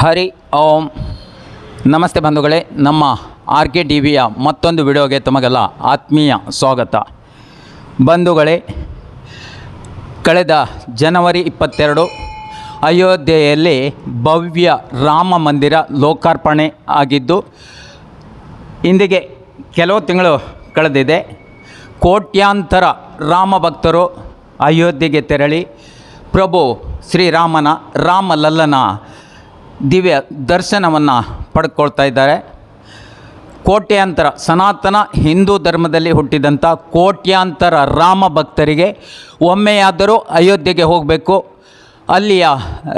ಹರಿ ಓಂ. ನಮಸ್ತೆ ಬಂಧುಗಳೇ, ನಮ್ಮ ಆರ್ ಕೆ ಟಿ ವಿಯ ಮತ್ತೊಂದು ವಿಡಿಯೋಗೆ ತಮಗೆಲ್ಲ ಆತ್ಮೀಯ ಸ್ವಾಗತ. ಬಂಧುಗಳೇ, ಕಳೆದ ಜನವರಿ ಇಪ್ಪತ್ತೆರಡು ಅಯೋಧ್ಯೆಯಲ್ಲಿ ಭವ್ಯ ರಾಮ ಮಂದಿರ ಲೋಕಾರ್ಪಣೆ ಆಗಿದ್ದು, ಇಂದಿಗೆ ಕೆಲವು ತಿಂಗಳು ಕಳೆದಿದೆ. ಕೋಟ್ಯಾಂತರ ರಾಮ ಭಕ್ತರು ಅಯೋಧ್ಯೆಗೆ ತೆರಳಿ, ಪ್ರಭು ಶ್ರೀರಾಮನ ರಾಮಲಲ್ಲನ ದಿವ್ಯ ದರ್ಶನವನ್ನು ಪಡ್ಕೊಳ್ತಾ ಇದ್ದಾರೆ. ಕೋಟ್ಯಾಂತರ ಸನಾತನ ಹಿಂದೂ ಧರ್ಮದಲ್ಲಿ ಹುಟ್ಟಿದಂಥ ಕೋಟ್ಯಾಂತರ ರಾಮ ಭಕ್ತರಿಗೆ ಒಮ್ಮೆಯಾದರೂ ಅಯೋಧ್ಯೆಗೆ ಹೋಗಬೇಕು. ಅಲ್ಲಿಯ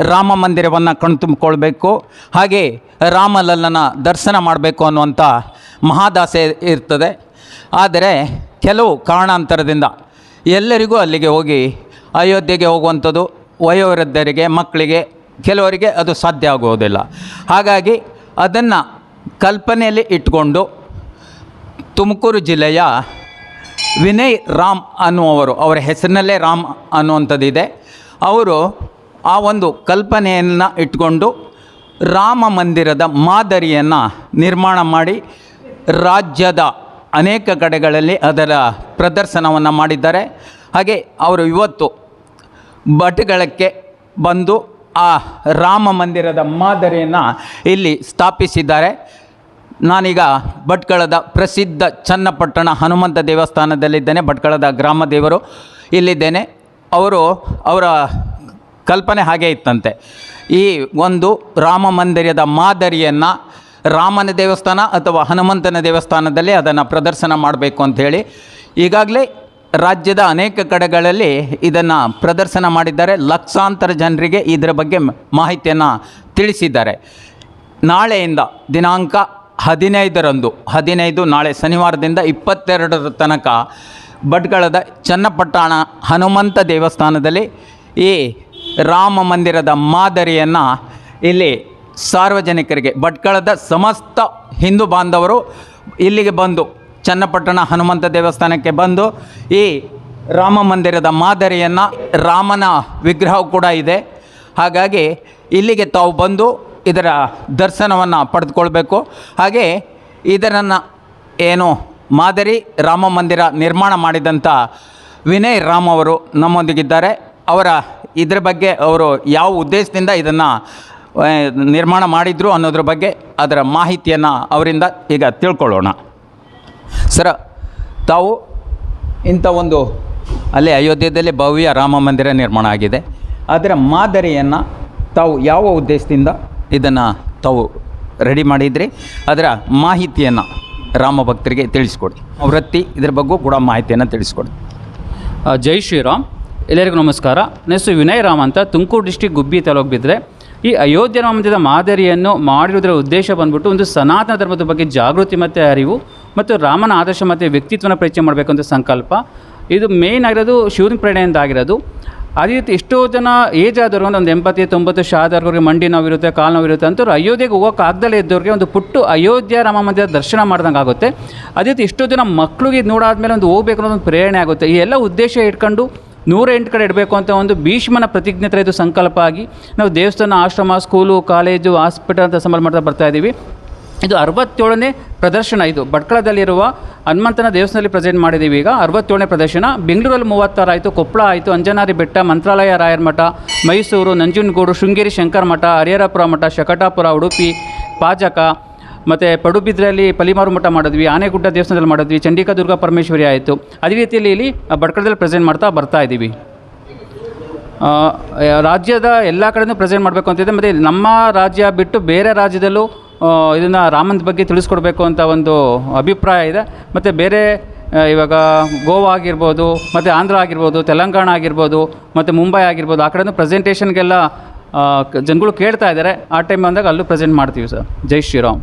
ರಾಮ ಮಂದಿರವನ್ನು ಕಣ್ತುಂಬಿಕೊಳ್ಬೇಕು. ಹಾಗೆ ರಾಮಲಲ್ಲನ ದರ್ಶನ ಮಾಡಬೇಕು ಅನ್ನುವಂಥ ಮಹಾದಾಸೆ ಇರ್ತದೆ. ಆದರೆ ಕೆಲವು ಕಾರಣಾಂತರದಿಂದ ಎಲ್ಲರಿಗೂ ಅಲ್ಲಿಗೆ ಹೋಗಿ ಅಯೋಧ್ಯೆಗೆ ಹೋಗುವಂಥದ್ದು ವಯೋವೃದ್ಧರಿಗೆ, ಮಕ್ಕಳಿಗೆ ಕೆಲವರಿಗೆ ಅದು ಸಾಧ್ಯ ಆಗುವುದಿಲ್ಲ. ಹಾಗಾಗಿ ಅದನ್ನು ಕಲ್ಪನೆಯಲ್ಲಿ ಇಟ್ಕೊಂಡು ತುಮಕೂರು ಜಿಲ್ಲೆಯ ವಿನಯ್ ರಾಮ್ ಅನ್ನುವರು ಅವರ ಹೆಸರಿನಲ್ಲೇ ರಾಮ್ ಅನ್ನುವಂಥದ್ದಿದೆ. ಅವರು ಆ ಒಂದು ಕಲ್ಪನೆಯನ್ನು ಇಟ್ಕೊಂಡು ರಾಮ ಮಂದಿರದ ಮಾದರಿಯನ್ನು ನಿರ್ಮಾಣ ಮಾಡಿ ರಾಜ್ಯದ ಅನೇಕ ಕಡೆಗಳಲ್ಲಿ ಅದರ ಪ್ರದರ್ಶನವನ್ನು ಮಾಡಿದ್ದಾರೆ. ಹಾಗೆ ಅವರು ಇವತ್ತು ಭಟ್ಗಳಕ್ಕೆ ಬಂದು ಆ ರಾಮ ಮಂದಿರದ ಮಾದರಿಯನ್ನು ಇಲ್ಲಿ ಸ್ಥಾಪಿಸಿದ್ದಾರೆ. ನಾನೀಗ ಭಟ್ಕಳದ ಪ್ರಸಿದ್ಧ ಚನ್ನಪಟ್ಟಣ ಹನುಮಂತ ದೇವಸ್ಥಾನದಲ್ಲಿದ್ದೇನೆ, ಭಟ್ಕಳದ ಗ್ರಾಮ ದೇವರು ಇಲ್ಲಿದ್ದೇನೆ. ಅವರು ಅವರ ಕಲ್ಪನೆ ಹಾಗೆ ಇತ್ತಂತೆ. ಈ ಒಂದು ರಾಮ ಮಂದಿರದ ಮಾದರಿಯನ್ನು ರಾಮನ ದೇವಸ್ಥಾನ ಅಥವಾ ಹನುಮಂತನ ದೇವಸ್ಥಾನದಲ್ಲಿ ಅದನ್ನು ಪ್ರದರ್ಶನ ಮಾಡಬೇಕು ಅಂಥೇಳಿ ಈಗಾಗಲೇ ರಾಜ್ಯದ ಅನೇಕ ಕಡೆಗಳಲ್ಲಿ ಇದನ್ನು ಪ್ರದರ್ಶನ ಮಾಡಿದ್ದಾರೆ. ಲಕ್ಷಾಂತರ ಜನರಿಗೆ ಇದರ ಬಗ್ಗೆ ಮಾಹಿತಿಯನ್ನು ತಿಳಿಸಿದ್ದಾರೆ. ನಾಳೆಯಿಂದ ದಿನಾಂಕ ಹದಿನೈದರಂದು, ಹದಿನೈದು ನಾಳೆ ಶನಿವಾರದಿಂದ ಇಪ್ಪತ್ತೆರಡರ ತನಕ ಭಟ್ಕಳದ ಚನ್ನಪಟ್ಟಣ ಹನುಮಂತ ದೇವಸ್ಥಾನದಲ್ಲಿ ಈ ರಾಮ ಮಂದಿರದ ಮಾದರಿಯನ್ನು ಇಲ್ಲಿ ಸಾರ್ವಜನಿಕರಿಗೆ, ಭಟ್ಕಳದ ಸಮಸ್ತ ಹಿಂದೂ ಬಾಂಧವರು ಇಲ್ಲಿಗೆ ಬಂದು ಚನ್ನಪಟ್ಟಣ ಹನುಮಂತ ದೇವಸ್ಥಾನಕ್ಕೆ ಬಂದು ಈ ರಾಮ ಮಂದಿರದ ಮಾದರಿಯನ್ನು ರಾಮನ ವಿಗ್ರಹ ಕೂಡ ಇದೆ. ಹಾಗಾಗಿ ಇಲ್ಲಿಗೆ ತಾವು ಬಂದು ಇದರ ದರ್ಶನವನ್ನು ಪಡೆದುಕೊಳ್ಬೇಕು. ಹಾಗೆ ಇದರನ್ನು ಏನು ಮಾದರಿ ರಾಮ ಮಂದಿರ ನಿರ್ಮಾಣ ಮಾಡಿದಂಥ ವಿನಯ್ ರಾಮ್ ಅವರು ನಮ್ಮೊಂದಿಗಿದ್ದಾರೆ. ಅವರ ಇದರ ಬಗ್ಗೆ ಅವರು ಯಾವ ಉದ್ದೇಶದಿಂದ ಇದನ್ನು ನಿರ್ಮಾಣ ಮಾಡಿದರು ಅನ್ನೋದ್ರ ಬಗ್ಗೆ ಅದರ ಮಾಹಿತಿಯನ್ನು ಅವರಿಂದ ಈಗ ತಿಳ್ಕೊಳ್ಳೋಣ. ಸರ, ತಾವು ಇಂಥ ಒಂದು, ಅಲ್ಲಿ ಅಯೋಧ್ಯೆಯಲ್ಲಿ ಭವ್ಯ ರಾಮ ಮಂದಿರ ನಿರ್ಮಾಣ ಆಗಿದೆ. ಅದರ ಮಾದರಿಯನ್ನು ತಾವು ಯಾವ ಉದ್ದೇಶದಿಂದ ಇದನ್ನು ತಾವು ರೆಡಿ ಮಾಡಿದ್ರಿ? ಅದರ ಮಾಹಿತಿಯನ್ನು ರಾಮ ಭಕ್ತರಿಗೆ ತಿಳಿಸ್ಕೊಡಿ. ವೃತ್ತಿ ಇದ್ರ ಬಗ್ಗೆ ಕೂಡ ಮಾಹಿತಿಯನ್ನು ತಿಳಿಸ್ಕೊಡಿ. ಜೈ ಶ್ರೀರಾಮ್. ಎಲ್ಲರಿಗೂ ನಮಸ್ಕಾರ. ನನ್ನ ವಿನಯ್ ರಾಮ್ ಅಂತ ತುಮಕೂರು ಡಿಸ್ಟಿಕ್ ಗುಬ್ಬಿ ತಾಲೂಕು ಬಿದ್ದರೆ ಈ ಅಯೋಧ್ಯ ರಾಮಂದಿರದ ಮಾದರಿಯನ್ನು ಮಾಡಿರುವುದರ ಉದ್ದೇಶ ಬಂದ್ಬಿಟ್ಟು ಒಂದು ಸನಾತನ ಧರ್ಮದ ಬಗ್ಗೆ ಜಾಗೃತಿ ಮತ್ತು ಅರಿವು ಮತ್ತು ರಾಮನ ಆದರ್ಶ ಮತ್ತು ವ್ಯಕ್ತಿತ್ವನ ಪರಿಚಯ ಅಂತ ಸಂಕಲ್ಪ. ಇದು ಮೇಯ್ನ್ ಆಗಿರೋದು ಶಿವನ ಪ್ರೇರಣೆಯಿಂದ ಆಗಿರೋದು. ಅದೇ ರೀತಿ ಎಷ್ಟೋ ಜನ ಏಜ್ ಆದವರು ಒಂದು ಎಂಬತ್ತು ತೊಂಬತ್ತು ಶಾದವ್ರಿಗೆ ಮಂಡಿ ನೋವಿರುತ್ತೆ ಕಾಲು ನೋವಿರುತ್ತೆ ಅಂತವ್ರು ಅಯೋಧ್ಯೆಗೆ ಹೋಗೋಕೆ ಆಗದಲ್ಲೇ ಇದ್ದವ್ರಿಗೆ ಒಂದು ಪುಟ್ಟು ಅಯೋಧ್ಯ ರಾಮ ಮಂದಿರ ದರ್ಶನ ಮಾಡ್ದಂಗೆ ಆಗುತ್ತೆ. ಅದೇ ರೀತಿ ಎಷ್ಟೋ ಜನ ಮಕ್ಕಳಿಗೆ ಇದು ನೋಡಾದ್ಮೇಲೆ ಒಂದು ಹೋಗ್ಬೇಕು ಅನ್ನೋದು ಒಂದು ಪ್ರೇರಣೆ ಆಗುತ್ತೆ. ಈ ಎಲ್ಲ ಉದ್ದೇಶ ಇಟ್ಕೊಂಡು ನೂರ ಎಂಟು ಕಡೆ ಇಡಬೇಕು ಅಂತ ಒಂದು ಭೀಷ್ಮನ ಪ್ರತಿಜ್ಞೆ ಇದು ಸಂಕಲ್ಪ ಆಗಿ ನಾವು ದೇವಸ್ಥಾನ, ಆಶ್ರಮ, ಸ್ಕೂಲು, ಕಾಲೇಜು, ಹಾಸ್ಪಿಟಲ್ ಅಂತ ಸಂಬಳ ಮಾಡ್ತಾ ಬರ್ತಾ ಇದ್ದೀವಿ. ಇದು ಅರವತ್ತೇಳನೇ ಪ್ರದರ್ಶನ ಇದು. ಭಟ್ಕಳದಲ್ಲಿರುವ ಹನುಮಂತನ ದೇವಸ್ಥಾನದಲ್ಲಿ ಪ್ರೆಸೆಂಟ್ ಮಾಡಿದ್ದೀವಿ ಈಗ. ಅರವತ್ತೇಳನೇ ಪ್ರದರ್ಶನ. ಬೆಂಗಳೂರಲ್ಲಿ ಮೂವತ್ತಾರು ಆಯಿತು, ಕೊಪ್ಪಳ ಆಯಿತು, ಅಂಜನಾರಿ ಬೆಟ್ಟ, ಮಂತ್ರಾಲಯ, ರಾಯರ ಮಠ, ಮೈಸೂರು, ನಂಜನಗೂಡು, ಶೃಂಗೇರಿ ಶಂಕರ ಮಠ ಹರಿಹರಪುರ ಮಠ, ಶಕಟಾಪುರ, ಉಡುಪಿ, ಪಾಜಕ ಮತ್ತು ಪಡುಬಿದ್ರೆಯಲ್ಲಿ ಪಲಿಮಾರು ಮಠ ಮಾಡಿದ್ವಿ, ಆನೆಗುಡ್ಡ ದೇವಸ್ಥಾನದಲ್ಲಿ ಮಾಡಿದ್ವಿ ಚಂಡಿಕಾ ದುರ್ಗಾ ಪರಮೇಶ್ವರಿ ಆಯಿತು. ಅದೇ ರೀತಿಯಲ್ಲಿ ಇಲ್ಲಿ ಭಟ್ಕಳದಲ್ಲಿ ಪ್ರೆಸೆಂಟ್ ಮಾಡ್ತಾ ಬರ್ತಾ ಇದ್ದೀವಿ. ರಾಜ್ಯದ ಎಲ್ಲ ಕಡೆಯೂ ಪ್ರೆಸೆಂಟ್ ಮಾಡಬೇಕು ಅಂತಿದೆ ಮತ್ತು ನಮ್ಮ ರಾಜ್ಯ ಬಿಟ್ಟು ಬೇರೆ ರಾಜ್ಯದಲ್ಲೂ ಇದನ್ನು ರಾಮನ ಬಗ್ಗೆ ತಿಳಿಸ್ಕೊಡ್ಬೇಕು ಅಂತ ಒಂದು ಅಭಿಪ್ರಾಯ ಇದೆ. ಮತ್ತು ಬೇರೆ ಇವಾಗ ಗೋವಾ ಆಗಿರ್ಬೋದು, ಮತ್ತು ಆಂಧ್ರ ಆಗಿರ್ಬೋದು, ತೆಲಂಗಾಣ ಆಗಿರ್ಬೋದು, ಮತ್ತು ಮುಂಬೈ ಆಗಿರ್ಬೋದು, ಆ ಕಡೆಯೂ ಪ್ರೆಸೆಂಟೇಷನ್ಗೆಲ್ಲ ಜನಗಳು ಕೇಳ್ತಾ ಇದ್ದಾರೆ. ಆ ಟೈಮ್ ಬಂದಾಗ ಅಲ್ಲೂ ಪ್ರೆಸೆಂಟ್ ಮಾಡ್ತೀವಿ ಸರ್. ಜೈ ಶ್ರೀರಾಮ್.